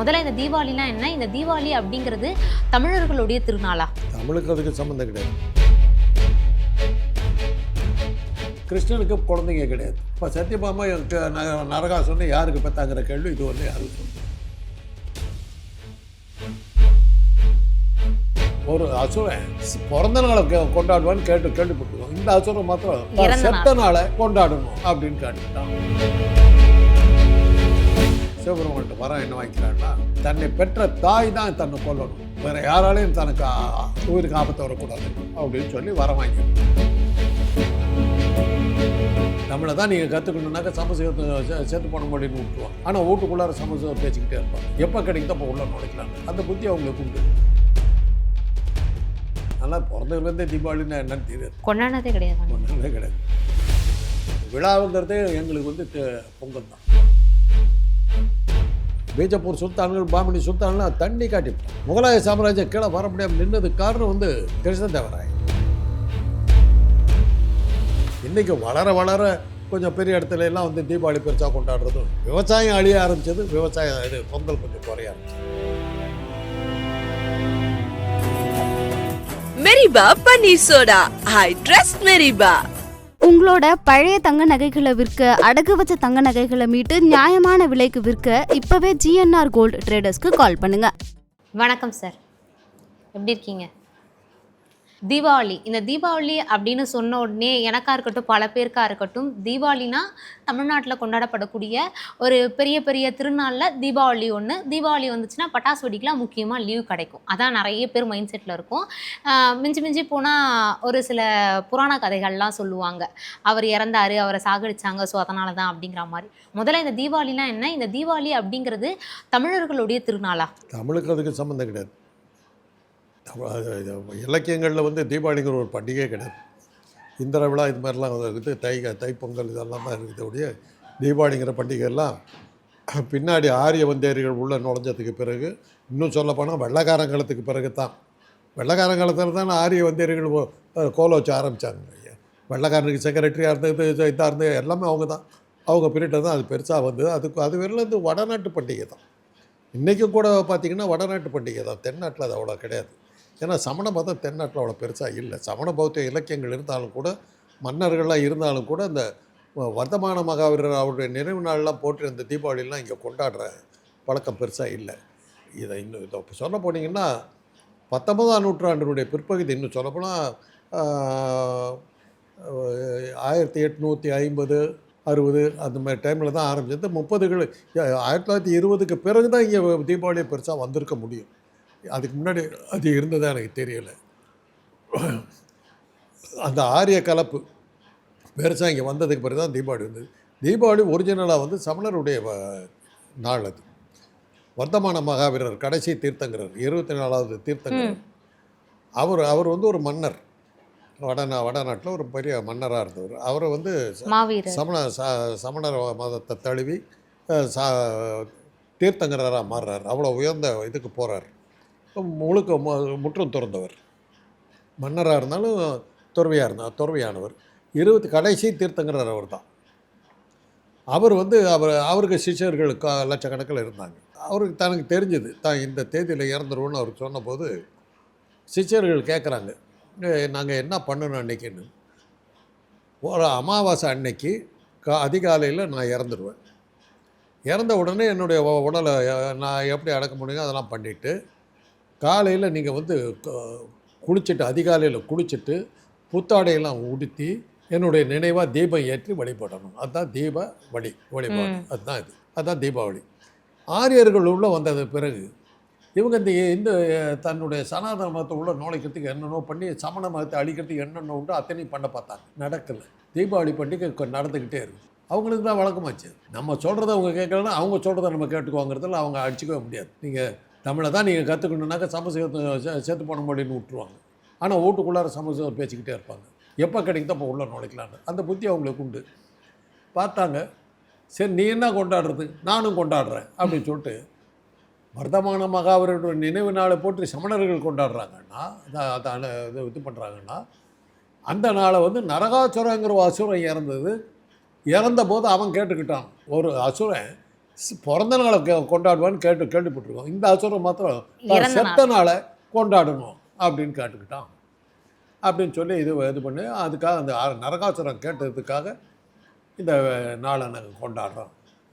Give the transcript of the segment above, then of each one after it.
முதல்ல இந்த தீபாவளினா என்ன? இந்த தீபாவளி அப்படிங்கிறது தமிழர்களுடைய திருநாளா? தமிழுக்கு அதுக்கு சம்மந்தம் கிடையாது. கிருஷ்ணனுக்கு குழந்தைங்க கிடையாது. இப்போ சத்யபாமா எனக்கு ந- நரகாசுரனை யாருக்கு பெத்தாங்கிற கேள்வி? இது வந்து யாருக்கு. ஒரு அசுரன் பிறந்த நாளை கொண்டாடுவான்னு கேட்டு கேள்விப்பட்டிருக்கோம். இந்த அசுரன் மாத்திரம். செத்த நாளை கொண்டாடணும் அப்படின்னு கேட்டுக்கிட்டான். சிவபெருமான்கிட்ட வரம் என்ன வாங்கிக்கிறான்னா தன்னை பெற்ற தாய் தான் தன்னை கொல்லணும். வேற யாராலையும் தனக்கு உயிருக்கு ஆபத்து வரக்கூடாது அப்படின்னு சொல்லி வரம் வாங்கிக்கணும் நம்மளை தான் நீங்கள் கற்றுக்கணுன்னாக்கா சமஸ்கிருதம் சே- சேர்த்து போன மொழின்னு விட்டுருவோம். ஆனால் வீட்டுக்குள்ளார சமஸ்கிருதம் பேசிக்கிட்டே இருப்பாங்க எப்போ கிடைக்குதோ அப்போ உள்ள நுழைக்கலாம் அந்த புத்தி அவங்களுக்கு உண்டு. ஆனால் பிறந்ததுலேருந்தே தீபாவளின்னா என்னன்னு தெரியாது. கொண்டாடினதே கிடையாது. கிடையாது. விழாவுங்கிறதே எங்களுக்கு வந்து பொங்கல் தான். பீஜப்பூர் சுல்தான்கள் பாமினி சுல்தான்லாம் தண்ணி காட்டி முகலாய சாம்ராஜ்யம் கீழே வர முடியாமல் நின்னது காரணம் வந்து கிருஷ்ணதேவராய இன்னைக்கு வளர வளர கொஞ்சம் பெரிய இடத்துல எல்லாம் வந்து தீபாவளி பெருசாக கொண்டாடுறதும் விவசாயம் அழிய ஆரம்பிச்சது விவசாயம் இது பொங்கல் கொஞ்சம் குறைய ஆரம்பிச்சது. மெரிபா பன்னீர் சோடா. ஐ ட்ரஸ்ட் மெரிபா உங்களோட பழைய தங்க நகைகளை விற்க அடகு வச்ச தங்க நகைகளை மீட்டு நியாயமான விலைக்கு விற்க இப்பவே ஜிஎன்ஆர் கோல்டு ட்ரேடர்ஸ்க்கு கால் பண்ணுங்க. வணக்கம் சார். எப்படி இருக்கீங்க? தீபாவளி. இந்த தீபாவளி அப்படின்னு சொன்ன உடனே எனக்காக இருக்கட்டும் பல பேருக்கா இருக்கட்டும் தீபாவளினா தமிழ்நாட்டில் கொண்டாடப்படக்கூடிய ஒரு பெரிய பெரிய திருநாளில் தீபாவளி ஒன்று தீபாவளி வந்துச்சுன்னா பட்டாசு வெடிக்கலாம் முக்கியமாக லீவ் கிடைக்கும். அதான் நிறைய பேர் மைண்ட் செட்டில் இருக்கும். மிஞ்சி மிஞ்சி போனால் ஒரு சில புராண கதைகள்லாம் சொல்லுவாங்க. அவர் இறந்தாரு அவரை சாகடிச்சாங்க ஸோ அதனால தான் அப்படிங்கிற மாதிரி. முதல்ல இந்த தீபாவளினா என்ன? இந்த தீபாவளி அப்படிங்கிறது தமிழர்களுடைய திருநாளா? தமிழுக்கு அதுக்கு சம்மந்தம் கிடையாது. இலக்கியங்களில் வந்து தீபாவளிங்கிற ஒரு பண்டிகையே கிடையாது. இந்திர விழா இது மாதிரிலாம் இருக்குது. தை தைப்பொங்கல் இதெல்லாம் தான் இருக்குது உடைய தீபாவளிங்கிற பண்டிகை எல்லாம் பின்னாடி ஆரிய வந்தேரிகள் உள்ளே நுழைஞ்சதுக்கு பிறகு இன்னும் சொல்லப்போனால் வெள்ளக்காரங்காலத்துக்கு பிறகு தான் வெள்ளக்காரங்காலத்தில் தான் ஆரிய வந்தேரிகள் ஓ- கோல வச்சு ஆரம்பித்தாங்க வெள்ளக்காரனுக்கு செக்ரட்டரியாக இருந்தது இதாக இருந்தது எல்லாமே அவங்க தான் அவங்க பீரியட்டில் தான் அது பெருசாக வந்தது. அதுக்கு அது வெறும் இந்த வடநாட்டு பண்டிகை தான் இன்றைக்கும் கூட பார்த்திங்கன்னா வடநாட்டு பண்டிகை தான் தென்னாட்டில் அது அவ்வளோ கிடையாது. ஏன்னா சமண மதம் தென்னாட்டில் அவ்வளோ பெருசாக இல்லை. சமண பௌத்த இலக்கியங்கள் இருந்தாலும் கூட மன்னர்கள்லாம் இருந்தாலும் கூட இந்த வர்த்தமான மகாவீரர் அவருடைய நினைவு நாள்லாம் போட்டு இந்த தீபாவளிலாம் இங்கே கொண்டாடுற பழக்கம் பெருசாக இல்லை. இதை இன்னும் இதை சொல்ல போனீங்கன்னா பத்தொன்பதாம் நூற்றாண்டினுடைய பிற்பகுதி இன்னும் சொல்லப்போனால் ஆயிரத்தி எட்நூற்றி ஐம்பது அறுபது அந்த மாதிரி டைமில் தான் ஆரம்பிச்சது. முப்பதுகள் ஆயிரத்தி தொள்ளாயிரத்தி இருபதுக்கு பிறகு தான் இங்கே தீபாவளி பெருசாக வந்திருக்க முடியும். அதுக்கு முன்னாடி அது இருந்ததா எனக்கு தெரியல. அந்த ஆரிய கலப்பு பெருசாக இங்கே வந்ததுக்கு பிறகு தான் தீபாவளி வந்தது. தீபாவளி ஒரிஜினலாக வந்து சமணருடைய நாள் அது. வர்த்தமான மகாவீரர் கடைசி தீர்த்தங்கரர் இருபத்தி நாலாவது தீர்த்தங்கரர் அவர் அவர் வந்து ஒரு மன்னர். வடநா வடநாட்டில் ஒரு பெரிய மன்னராக இருந்தவர். அவரை வந்து சமண ச சமணர் மதத்தை தழுவி சா தீர்த்தங்கராக மாறுறார். அவ்வளோ உயர்ந்த இதுக்கு போகிறார் முழுக்க மு- முற்றும் துறந்தவர். மன்னராக இருந்தாலும் துறவியாக இருந்தார் துறவியானவர். இருபத்தி கடைசி தீர்த்தங்கிறார் அவர் தான் அவர் வந்து அவர் அவருக்கு சிஷ்யர்கள் க லட்சக்கணக்கில் இருந்தாங்க. அவருக்கு தனக்கு தெரிஞ்சது தான் இந்த தேதியில் இறந்துருவோன்னு அவர் சொன்னபோது சிஷியர்கள் கேட்குறாங்க நாங்கள் என்ன பண்ணணும் அன்னைக்குன்னு? ஒரு அமாவாசை அன்னைக்கு கா அதிகாலையில் நான் இறந்துடுவேன் இறந்த உடனே என்னுடைய உடலை நான் எப்படி அடக்க முடியுமோ அதெல்லாம் பண்ணிவிட்டு காலையில் நீங்கள் வந்து குளிச்சுட்டு அதிகாலையில் குளிச்சுட்டு புத்தாடையெல்லாம் உடுத்தி என்னுடைய நினைவாக தீபம் ஏற்றி வழிபடணும். அதுதான் தீப வழி வழிபாடு. அதுதான் இது. அதுதான் தீபாவளி. ஆரியர்கள் உள்ள வந்தது பிறகு இவங்க இந்த இந்த தன்னுடைய சனாதன மதத்தை உள்ள நுழைக்கிறதுக்கு என்னென்னோ பண்ணி சமண மதத்தை அழிக்கிறதுக்கு என்னென்ன உண்டோ அத்தனையும் பண்ண பார்த்தாங்க. நடக்கலை. தீபாவளி பண்டிகை நடந்துக்கிட்டே இருக்கு. அவங்களுக்கு தான் வழக்கமாச்சு. நம்ம சொல்கிறத அவங்க கேட்கலன்னா அவங்க சொல்கிறத நம்ம கேட்டுக்குவாங்கிறதுல அவங்க அடிச்சுக்கவே முடியாது. நீங்கள் தமிழை தான் நீங்கள் கற்றுக்கணுன்னாக்கா சமஸ்கிருதம் சேர்த்து போன மொழின்னு விட்டுருவாங்க. ஆனால் வீட்டுக்குள்ளார சமஸ்கிருதம் பேசிக்கிட்டே இருப்பாங்க. எப்போ கிடைக்குதோ அப்போ உள்ளே நுழைக்கலான்னு அந்த புத்தி அவங்களுக்கு உண்டு. பார்த்தாங்க. சரி நீ என்ன கொண்டாடுறது? நானும் கொண்டாடுறேன் அப்படின்னு சொல்லிட்டு வர்த்தமான மகாவீரருடைய நினைவு நாளை போட்டு சமணர்கள் கொண்டாடுறாங்கன்னா அதான் இது இது பண்ணுறாங்கன்னா அந்த நாளை வந்து நரகாசுரங்கிற ஒரு அசுரன் இறந்தது. இறந்த போது அவன் கேட்டுக்கிட்டான். ஒரு அசுரன் பிறந்த நாளை கொண்டாடுவான்னு கேட்டு கேள்விப்பட்டிருக்கோம். இந்த அசுரம் மாத்திரம். செத்த நாளை. கொண்டாடணும் அப்படின்னு கேட்டுக்கிட்டான். அப்படின்னு சொல்லி இது இது பண்ணி அதுக்காக அந்த நரகாசுரம் கேட்டதுக்காக இந்த நாளை நாங்கள் கொண்டாடுறோம்.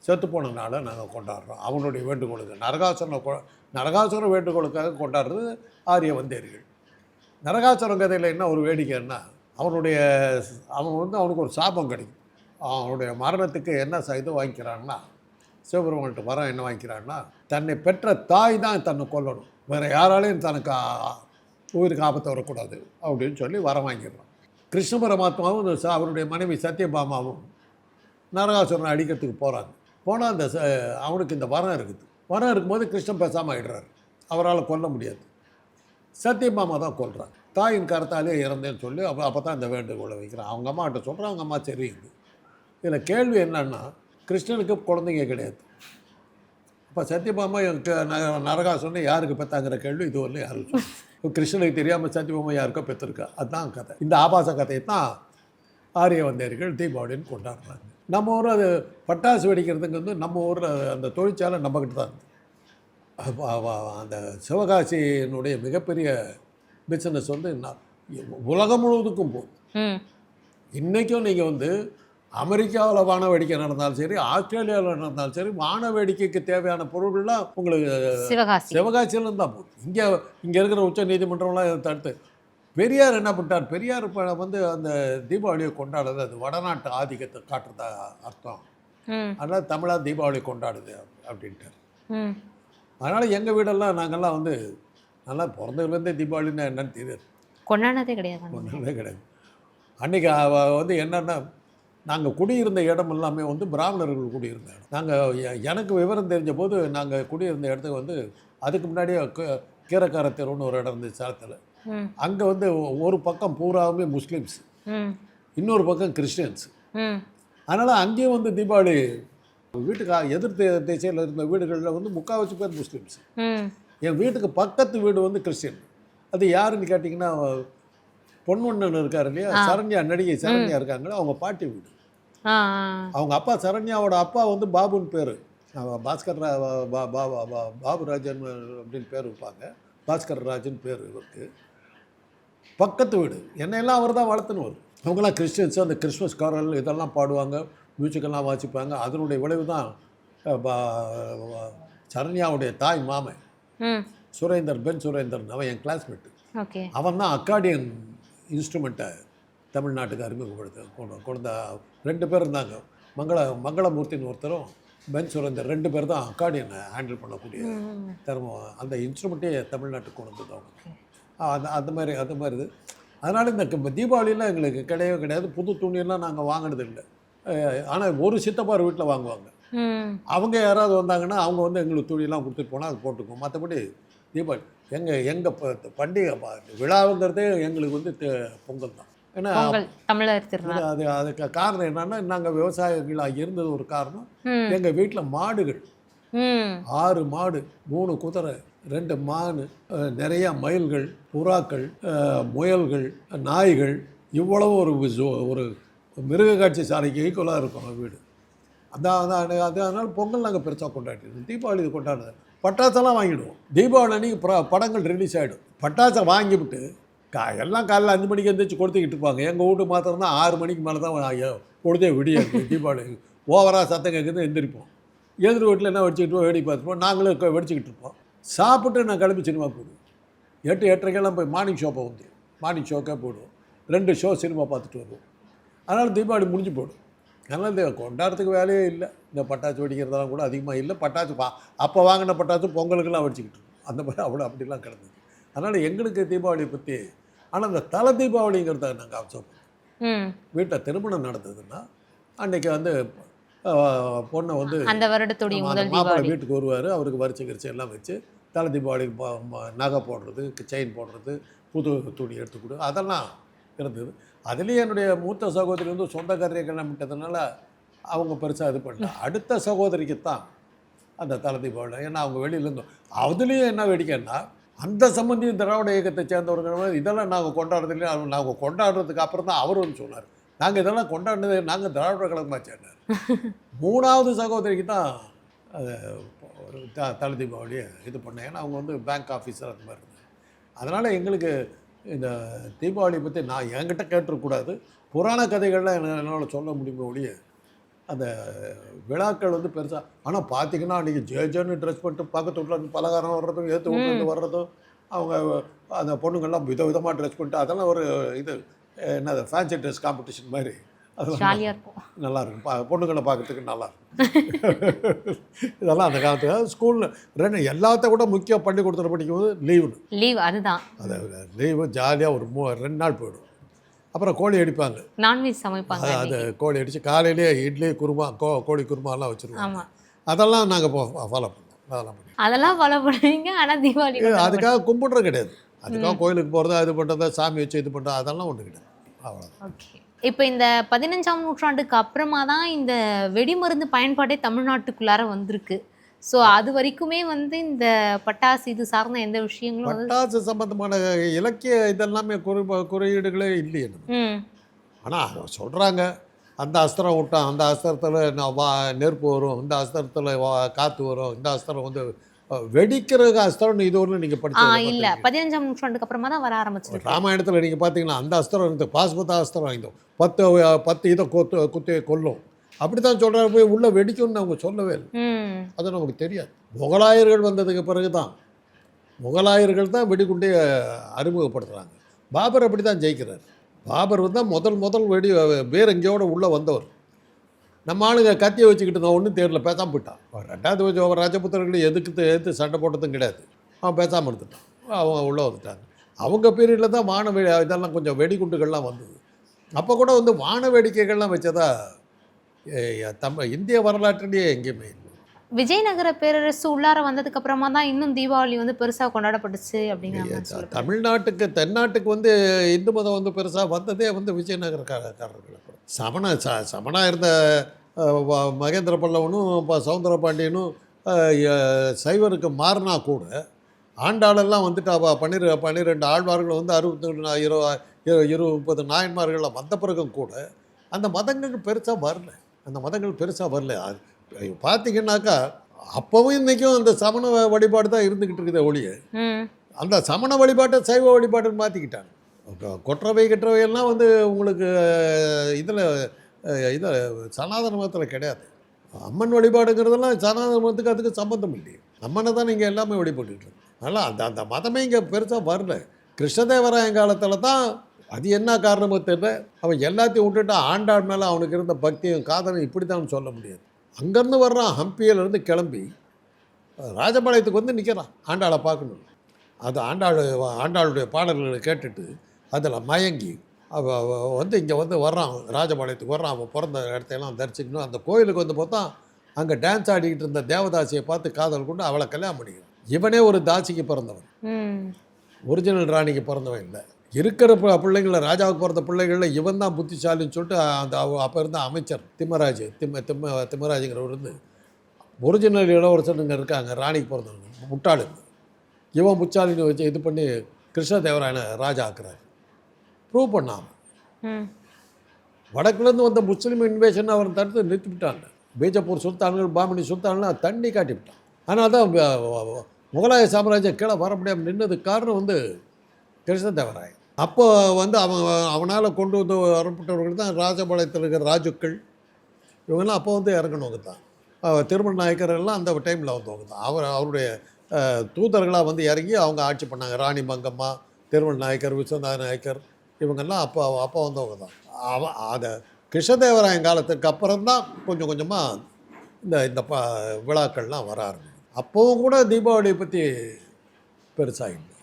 செத்துப்போன நாளை நாங்கள் கொண்டாடுறோம். அவனுடைய வேண்டுகோளுக்கு நரகாசுரனை கொ நரகாசுர வேண்டுகோளுக்காக கொண்டாடுறது ஆரிய வந்தேரிகள். நரகாசுரம் கதையில் என்ன ஒரு வேடிக்கைன்னா அவனுடைய அவன் வந்து அவனுக்கு ஒரு சாபம் கிடைக்கும். அவனுடைய மரணத்துக்கு என்ன இது வாங்கிக்கிறான்னா சிவபெருமான்கிட்ட வரம் என்ன வாங்கிக்கிறான்னா தன்னை பெற்ற தாய் தான் தன்னை கொல்லணும். வேறு யாராலையும் தனக்கு உயிருக்கு ஆபத்து வரக்கூடாது. அப்படின்னு சொல்லி வரம் வாங்கிடுறான் கிருஷ்ண பரமாத்மாவும் அவருடைய மனைவி சத்யபாமாவும் நரகாசுரனை அடிக்கிறதுக்கு போகிறாங்க போனால் அந்த ச- அவனுக்கு இந்த வரம் இருக்குது. வரம் இருக்கும்போது கிருஷ்ணன் பேசாமல் ஆயிடுறாரு. அவரால் கொல்ல முடியாது. சத்தியபாமா தான் கொல்றான். தாயின் கருத்தாலே இறந்தேன்னு சொல்லி அப்போ அப்போ தான் இந்த வேண்டுகோளை வைக்கிறான். அவங்க அம்மாட்ட சொல்கிறான் அவங்க அம்மா தெரியுது இதில் கேள்வி என்னன்னா கிருஷ்ணனுக்கு குழந்தைங்க கிடையாது. அப்போ சத்யபாமா எனக்கு ந- நரகாசுரனை யாருக்கு பெற்றாங்கிற கேள்வி இது வரல யாரும். இப்ப கிருஷ்ணனுக்கு தெரியாமல் சத்யபாமா யாருக்கோ பெற்றிருக்கா அதுதான் கதை. இந்த ஆபாச கதையை தான் ஆரிய வந்தேரிகள் தீபாவளின்னு கொண்டாடுறாங்க. நம்ம ஊர் அது பட்டாசு வெடிக்கிறதுக்கு வந்து நம்ம ஊரில் அந்த தொழிற்சாலை நம்மக்கிட்ட தான் அவ- அந்த சிவகாசியினுடைய மிகப்பெரிய பிஸ்னஸ் வந்து உலகம் முழுவதுக்கும் போகுது. ம். இன்றைக்கும் நீங்கள் வந்து அமெரிக்காவில் வான வேடிக்கை நடந்தாலும் சரி ஆஸ்திரேலியாவில் நடந்தாலும் சரி வான வேடிக்கைக்கு தேவையான பொருள்கள்லாம் உங்களுக்கு சிவகாசி. சிவகாசியிலேருந்து தான் போகுது இங்கே இங்கே இருக்கிற உச்ச நீதிமன்றம்லாம் இதை தடுத்து. பெரியார் என்ன பண்ணிட்டார்? பெரியார் வந்து அந்த தீபாவளியை கொண்டாடுறது அது வடநாட்டு ஆதிக்கத்தை காட்டுறதா அர்த்தம். அதனால் தமிழாக தீபாவளி கொண்டாடுது அப்படின்ட்டார். ம். அதனால் எங்கள் வீடெல்லாம் நாங்கள்லாம் வந்து நல்லா பிறந்ததுலேருந்தே தீபாவளின்னா என்னன்னு தெரியாது. கொண்டாடினதே கிடையாது. ஒன்றுமே கிடையாது. அன்றைக்கி வந்து என்னென்னா நாங்கள் குடியிருந்த இடம் எல்லாமே வந்து பிராமணர்கள் குடியிருந்த இடம். நாங்கள் எனக்கு விவரம் தெரிஞ்ச போது நாங்கள் குடியிருந்த இடத்துக்கு வந்து அதுக்கு முன்னாடியே கீ- கீரைக்கார தெருவுன்னு ஒரு இடம் இருந்துச்சு சேலத்தில். ம். அங்கே வந்து ஒரு பக்கம் பூராவுமே முஸ்லீம்ஸ். இன்னொரு பக்கம் கிறிஸ்டியன்ஸ். அதனால் அங்கேயும் வந்து தீபாவளி வீட்டுக்கு எதிர் தி- திசையில் இருந்த வீடுகளில் வந்து முக்கால்வாசி பேர் முஸ்லீம்ஸ். என் வீட்டுக்கு பக்கத்து வீடு வந்து கிறிஸ்டியன். அது யாருன்னு கேட்டிங்கன்னா பொன்வண்ணன் இருக்கார் இல்லையா? சரண்யா நடிகை சரண்யா இருக்காங்களே? அவங்க பாட்டி வீடு. அவங்க அப்பா சரண்யாவோட அப்பா வந்து பாபுன்னு பேர். பாஸ்கர் பாபு ராஜன் அப்படின்னு பேர் வைப்பாங்க. பாஸ்கர் ராஜன் பேர் இவருக்கு. பக்கத்து வீடு. என்னையெல்லாம் அவர் தான் வளர்த்துன்னு அவங்களாம் கிறிஸ்டியன்ஸ் அந்த கிறிஸ்மஸ் காரல் இதெல்லாம் பாடுவாங்க மியூசிக்கெல்லாம் வாசிப்பாங்க. அதனுடைய விளைவு தான் சரண்யாவுடைய தாய் மாமன். சுரேந்தர் பென் சுரேந்தர் அவன் என் கிளாஸ்மேட்டு அவன் தான் அக்கார்டியன் இன்ஸ்ட்ருமெண்ட்டை தமிழ்நாட்டுக்கு அறிமுகப்படுத்த கொண்டு கொண்ட ரெண்டு பேர் இருந்தாங்க. மங்கள மங்களமூர்த்தின்னு ஒருத்தரும் பென் சுரேந்தர் ரெண்டு பேர் தான் அக்கார்டியனை ஹேண்டில் பண்ணக்கூடிய ம் திறமை அந்த இன்ஸ்ட்ருமெண்ட்டே தமிழ்நாட்டுக்கு கொண்டு ஆ, அந்த அந்த மாதிரி அந்த மாதிரி இது. அதனால் இந்த தீபாவளிலாம் எங்களுக்கு கிடையவே கிடையாது. புது துணியெல்லாம் நாங்கள் வாங்கினது இல்லை. ஆனால் ஒரு சித்தப்பார் வீட்டில் வாங்குவாங்க. அவங்க யாராவது வந்தாங்கன்னா அவங்க வந்து எங்களுக்கு துணியெல்லாம் கொடுத்துட்டு போனால் அது போட்டுக்குவோம். மற்றபடி தீபாவளி எங்கள் எங்கள் பண்டிகை விழாவுங்கிறதே எங்களுக்கு வந்து பொங்கல் தான். ஏன்னா பொங்கல் தமிழர் திருநாள். அது அதுக்கு காரணம் என்னன்னா நாங்கள் விவசாயிகளாக இருந்தது ஒரு காரணம். எங்கள் வீட்டில் மாடுகள். ஆறு மாடு மூணு குதிரை ரெண்டு மான் நிறைய மயில்கள் புறாக்கள் முயல்கள் நாய்கள். இவ்வளவு ஒரு ஒரு மிருக காட்சி சாலைக்கு ஈக்குவலாக இருக்கும் வீடு. அதான் அதான் அது அது அதனால் பொங்கல் நாங்கள் பெருசாக கொண்டாடிடுவோம் தீபாவளி இது கொண்டாடுறது. பட்டாசெல்லாம் வாங்கிடுவோம். தீபாவளி அன்னைக்கு ப படங்கள் ரிலீஸ் ஆகிடும் பட்டாசை வாங்கிவிட்டு கா எல்லாம் காலையில் அஞ்சு மணிக்கு எந்திரிச்சு கொடுத்துக்கிட்டு இருப்பாங்க. எங்கள் வீட்டு மாத்திரம் தான் ஆறு மணிக்கு மேலே தான் கொடுத்தே பொழுதே விடிய தீபாவளி. ஓவராக சத்தம் கேட்குறது எந்திரிப்போம். எதிர் வீட்டில் என்ன வெடிச்சுக்கிட்டு வேடி பார்த்துப்போம். நாங்களும் க- வெடிச்சுக்கிட்டு இருப்போம். சாப்பிட்டு நான் கிளம்பி சினிமா போடுவோம் எட்டு எட்டரைக்கெல்லாம் போய் மார்னிங் ஷோ வந்துடும் மார்னிங் ஷோக்கே போடுவோம் ரெண்டு ஷோ சினிமா பார்த்துட்டு வருவோம். அதனால் தீபாவளி முடிஞ்சு போடும் அதனால் இந்த கொண்டாடுறதுக்கு வேலையே இல்லை. இந்த பட்டாசு வெடிக்கிறதெல்லாம் கூட அதிகமாக இல்லை. பட்டாசு பா அப்போ வாங்கின பட்டாசு பொங்கலுக்கெல்லாம் வெடிச்சிக்கிட்டு இருக்கோம் அந்த மாதிரி அவ்வளோ அப்படிலாம் கிடந்தது. அதனால் எங்களுக்கு தீபாவளியை பற்றி ஆனால் இந்த தலை தீபாவளிங்கிறத நாங்கள் அப்சர்வ் பண்ணோம் வீட்டில் திருமணம் நடந்ததுன்னா அன்றைக்கி வந்து பொண்ணை வந்து அந்த வருடத்துடைய மாப்பிள்ளை வீட்டுக்கு வருவார். அவருக்கு வரிசை கிரிச்சை எல்லாம் வச்சு தலை தீபாவளிக்கு நகை போடுறது செயின் போடுறது புது துணி எடுத்து கொடு அதெல்லாம் இருந்தது. அதுலேயும் என்னுடைய மூத்த சகோதரி வந்து சொந்தக்காரரை கிளம்பிட்டதுனால அவங்க பெருசாக இது பண்ணல. அடுத்த சகோதரிக்கு தான் அந்த தலை தீபாவளி. ஏன்னா அவங்க வெளியிலேருந்து அதுலேயும் என்ன வேடிக்கைன்னா அந்த சம்பந்தியும் திராவிட இயக்கத்தை சேர்ந்தவர்கள் இதெல்லாம் நாங்கள் கொண்டாடுறது இல்லையா? நாங்கள் கொண்டாடுறதுக்கு அப்புறம் தான் அவர் வந்து சொன்னார். நாங்கள் இதெல்லாம் கொண்டாடினது நாங்கள் திராவிட கழகமாக சேர்ந்தார். மூணாவது சகோதரிக்கு தான் த தலை தீபாவளியை இது பண்ணேன். ஏன்னா அவங்க வந்து பேங்க் ஆஃபீஸர் அந்த மாதிரி இருந்தாங்க. அதனால் எங்களுக்கு இந்த தீபாவளி பற்றி நான் என்கிட்ட கேட்டுறக்கூடாது புராண கதைகள்லாம் என்ன- என்னால் சொல்ல முடியுமே ஒழிய அந்த விழாக்கள் வந்து பெருசாக ஆனால் பார்த்தீங்கன்னா அன்றைக்கி ஜே ஜேன்னு ட்ரெஸ் பண்ணிட்டு பக்கத்து வீட்டில் பலகாரம் வர்றதும் ஏற்று வீட்டில் வர்றதும் அவங்க அந்த பொண்ணுங்கள்லாம் வித விதமாக ட்ரெஸ் பண்ணிட்டு அதெல்லாம் ஒரு இது என்னது ஃபேன்சி ட்ரெஸ் காம்படிஷன் மாதிரி. அதெல்லாம் ஜாலியாக இருக்கும். நல்லா இருக்கும் பா பொண்ணுங்களை பார்க்கறதுக்கு நல்லா இருக்கும் இதெல்லாம் அந்த காலத்தில். ஸ்கூலில் ரெண்டு எல்லாத்த கூட முக்கிய பள்ளிக்கூடத்தில் படிக்கும்போது லீவுன்னு லீவ் அதுதான். அது லீவு ஜாலியாக ஒரு மூ ரெண்டு நாள் போயிடும். அப்புறம் கோழி அடிப்பாங்க. நான்வெஜ் சமைப்பாங்க அது கோழி அடித்து காலையிலேயே இட்லி குருமா கோ கோழி குருமாலாம் வச்சுருவோம் அதெல்லாம் நாங்கள் ஃபாலோ பண்ணோம். அதெல்லாம் அதெல்லாம் ஃபாலோ பண்ணுவீங்க ஆனா தீபாவளி அதுக்காக கும்பிட்றது கிடையாது. அதுக்காக கோயிலுக்கு போகிறதா இது பண்ணுறதா சாமி வச்சு இது பண்ணுறதா அதெல்லாம் ஒன்றும் கிடையாது. அவ்வளோதான் ஓகே. இப்போ இந்த பதினஞ்சாம் நூற்றாண்டுக்கு அப்புறமா தான் இந்த வெடிமருந்து பயன்பாடே தமிழ்நாட்டுக்குள்ளார வந்திருக்கு. ஸோ அது வரைக்குமே வந்து இந்த பட்டாசு இது சார்ந்த எந்த விஷயங்களும் பட்டாசு சம்பந்தமான இலக்கிய இதெல்லாமே குறி குறியீடுகளே இல்லையே ஆனால் சொல்கிறாங்க அந்த அஸ்திரம் விட்டான் அந்த அஸ்திரத்தில் வா நெருப்பு வரும். இந்த அஸ்திரத்தில் வா காற்று வரும். இந்த அஸ்திரம் வந்து வெடிக்கிற அஸ்திரம்னு இது ஒன்று நீங்கள் படிச்சு இல்ல. பதினஞ்சாம் நூற்றாண்டுக்கு அப்புறமா தான் வர ஆரம்பிச்சிருக்கு ராமாயணத்தில் நீங்கள் பார்த்தீங்கன்னா அந்த அஸ்திரம் இந்த பாஸ்பத அஸ்திரம் இந்த பத்து பத்து இதை கொத்து குத்தி கொல்லும். அப்படி தான் சொல்கிறாரு போய் உள்ளே வெடிக்கும்னு அவங்க சொல்லவே இல்லை. அது நமக்கு தெரியாது. முகலாயர்கள் வந்ததுக்கு பிறகு தான் முகலாயர்கள் தான் வெடிகுண்டே அறிமுகப்படுத்துகிறாங்க பாபர் அப்படி தான் ஜெயிக்கிறார். பாபர் வந்து முதல் முதல் வெடி பீரங்கியோட உள்ளே வந்தவர். நம்ம ஆளுங்க கத்தியை வச்சுக்கிட்டு நான் ஒன்றும் தேரில் பேசாமல் போயிட்டான். அவன் ரெண்டாவது வச்சு அவர் ராஜபுத்திரர்களை எதுக்கு எதிர்த்து சண்டை போட்டதும் கிடையாது. அவன் பேசாமல் இருந்துட்டான். அவன் உள்ளே வந்துட்டாங்க. அவங்க பீரியடில் தான் வான வெடி இதெல்லாம் கொஞ்சம் வெடிகுண்டுகள்லாம் வந்தது. அப்போ கூட வந்து வான வேடிக்கைகள்லாம் வச்சதா தம் இந்திய வரலாற்றிலேயே எங்கேயுமே இல்லை. விஜயநகர பேரரசு உள்ளார வந்ததுக்கு அப்புறமா தான் இன்னும் தீபாவளி வந்து பெருசா கொண்டாடப்பட்டுச்சு அப்படிங்கிற தமிழ்நாட்டுக்கு தென்னாட்டுக்கு வந்து இந்து மதம் வந்து பெருசாக வந்ததே வந்து விஜயநகரக்காரர்கள் அப்புறம் சமண ச சமணா இருந்த மகேந்திர பல்லவனும் இப்போ சவுந்தர பாண்டியனும் சைவருக்கு மாறினா கூட ஆண்டாளெல்லாம் வந்துட்டு பன்னிரு பன்னிரெண்டு ஆழ்வார்கள் வந்து அறுபத்தி இரு இரு முப்பது நாயன்மார்கள் வந்த பிறகும் கூட அந்த மதங்கள் பெருசாக வரல. அந்த மதங்கள் பெருசாக வரல. அது பார்த்தீங்கன்னாக்கா அப்போவும் இன்றைக்கும் அந்த சமண வழிபாடு தான் இருந்துக்கிட்டு இருக்குது ஒழிய அந்த சமண வழிபாட்டை சைவ வழிபாட்டுன்னு மாற்றிக்கிட்டாங்க கொற்றவை கிற்றவை எல்லாம் வந்து உங்களுக்கு இதில் இதில் சனாதன மதத்தில் கிடையாது. அம்மன் வழிபாடுங்கிறதெல்லாம் சனாதன மதத்துக்கு அதுக்கு சம்பந்தம் இல்லையே. அம்மனை தான் நீங்கள் எல்லாமே வழிபட்டுக்கிட்டு அதனால் அந்த அந்த மதமே இங்கே பெருசாக வரல. கிருஷ்ணதேவராயன் காலத்தில் தான் அது என்ன காரணமோ தெரியல. அவன் எல்லாத்தையும் விட்டுட்டு ஆண்டாள் மேலே அவனுக்கு இருந்த பக்தியும் காதலும் இப்படி தான் சொல்ல முடியாது. அங்கேருந்து வர்றான் ஹம்பியிலேருந்து கிளம்பி ராஜபாளையத்துக்கு வந்து நிற்கிறான் ஆண்டாளை பார்க்கணும் அது ஆண்டாள் ஆண்டாளுடைய பாடல்களை கேட்டுட்டு அதில் மயங்கி வந்து இங்கே வந்து வர்றான் ராஜபாளையத்துக்கு வர்றான். அவன் பிறந்த இடத்தையெல்லாம் தரிசிக்கணும். அந்த கோயிலுக்கு வந்து பார்த்தா அங்கே டான்ஸ் ஆடிக்கிட்டு இருந்த தேவதாசியை பார்த்து காதல் கொண்டு அவளை கல்யாணம் பண்ணிக்கிறான். இவனே ஒரு தாசிக்கு பிறந்தவன். ஒரிஜினல் ராணிக்கு பிறந்தவன் இல்லை. இருக்கிற பிள்ளைங்கள ராஜாவுக்கு பிறந்த பிள்ளைகளில் இவன் தான் புத்திசாலின்னு சொல்லிட்டு அந்த அப்போ இருந்த அமைச்சர் திம்மராஜ் திம்ம திம்ம திம்மராஜுங்கிறவர் வந்து ஒரிஜினல் இளவரசனுங்க இருக்காங்க ராணிக்கு பிறந்தவங்க முட்டாளுங்க இவன் முச்சாலின்னு வச்சு இது பண்ணி கிருஷ்ணதேவராயனை ராஜா ஆக்குறாரு. ப்ரூவ் பண்ணாம. ம். வடக்குலேருந்து வந்த முஸ்லீம் இன்வேஷன் அவன் தடுத்து நிறுத்திவிட்டாங்க பீஜப்பூர் சுல்தான்கள் பாமினி சுல்தான்லாம் தண்ணி காட்டிவிட்டான் ஆனால் தான் முகலாய சாம்ராஜ்யம் கீழே வர முடியாமல் நின்னதுக்கு காரணம் வந்து கிருஷ்ணதேவராயன். அப்போ வந்து அவன் அவனால் கொண்டு வந்து வரப்பட்டவர்கள் தான் ராஜபாளையத்தில் இருக்கிற ராஜுக்கள். இவங்கெல்லாம் அப்போ வந்து இறங்கினவங்க தான். திருமண நாயக்கர் எல்லாம் அந்த டைமில் வந்தவங்க தான். அவர் அவருடைய தூதர்களாக வந்து இறங்கி அவங்க ஆட்சி பண்ணாங்க. ராணி மங்கம்மா திருமண நாயக்கர் விஸ்வநாத நாயக்கர் இவங்கெல்லாம் அப்போ அப்போ வந்தவங்க தான். அவன் அதை கிருஷ்ணதேவராயன் காலத்துக்கு அப்புறம் தான் கொஞ்சம் கொஞ்சமாக இந்த இந்த ப விழாக்கள்லாம் வர ஆரம்பிக்கும் அப்போவும் கூட தீபாவளியை பற்றி பெருசாக இல்லை.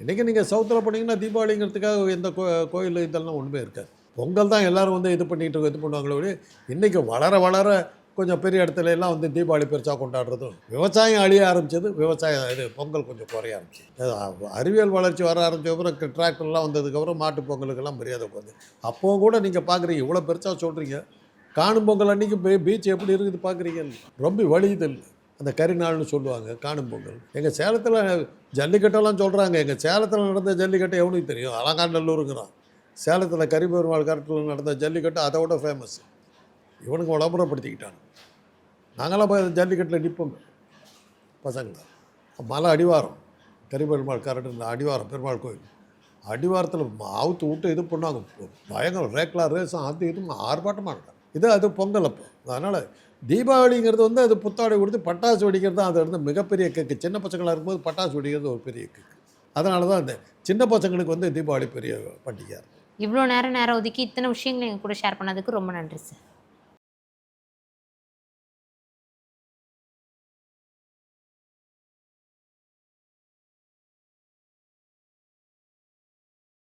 இன்றைக்கி நீங்கள் சவுத்தில் போனீங்கன்னா தீபாவளிங்கிறதுக்காக எந்த கோ கோயில் இதெல்லாம் ஒன்றுமே இருக்காது. பொங்கல் தான் எல்லோரும் வந்து இது பண்ணிட்டு இது பண்ணுவாங்களே ஒழிய இன்றைக்கி வளர வளர கொஞ்சம் பெரிய இடத்துல எல்லாம் வந்து தீபாவளி பெருசாக கொண்டாடுறதும் விவசாயம் அழிய ஆரம்பிச்சது விவசாயம் இது பொங்கல் கொஞ்சம் குறைய ஆரம்பிச்சு அறிவியல் வளர்ச்சி வர ஆரம்பிச்சதுக்கப்புறம் டிராக்டர்லாம் வந்ததுக்கப்புறம் மாட்டு பொங்கலுக்கெல்லாம் மரியாதை போகுது. அப்போ கூட நீங்கள் பார்க்குறீங்க இவ்வளோ பெருசாக சொல்கிறீங்க காணும் பொங்கல் அன்றைக்கி பீச் எப்படி இருக்குது பார்க்குறீங்க ரொம்ப வழியுது இல்லை அந்த கரிநாள்னு சொல்லுவாங்க காணும் பொங்கல். எங்கள் சேலத்தில் ஜல்லிக்கட்டெல்லாம் சொல்கிறாங்க எங்கள் சேலத்தில் நடந்த ஜல்லிக்கட்டு எவனுக்கு தெரியும்? அலங்காநல்லூருங்கிறான். சேலத்தில் கரிபெருமாள் கரட்டில் நடந்த ஜல்லிக்கட்டு அதை விட ஃபேமஸ் இவனுக்கு விளம்பரப்படுத்திக்கிட்டான் நாங்களாம் போய் ஜல்லிக்கட்டில் நிற்போம் பசங்கள மலை அடிவாரம். கரிபெருமாள் கரடு அடிவாரம் பெருமாள் கோயில். அடிவாரத்தில் அவுத்து விட்டு இது பண்ணாங்க. பயங்கரம் ரேக்லா ரேஸும் அது இதுவும் ஆர்ப்பாட்டமாக நடக்கும் இது அது பொங்கல் அப்போ. அதனால் தீபாவளிங்கிறது வந்து அது புத்தாடை கொடுத்து பட்டாசு வெடிக்கிறது தான் அது வந்து மிகப்பெரிய கேக்கு சின்ன பசங்களாக இருக்கும்போது பட்டாசு வெடிக்கிறது ஒரு பெரிய கேக்கு அதனால தான் அந்த சின்ன பசங்களுக்கு வந்து தீபாவளி பெரிய பண்டிகை. இவ்வளோ நேரம் நேரம் ஒதுக்கி இத்தனை விஷயங்களை எங்கள் கூட ஷேர் பண்ணதுக்கு ரொம்ப நன்றி சார்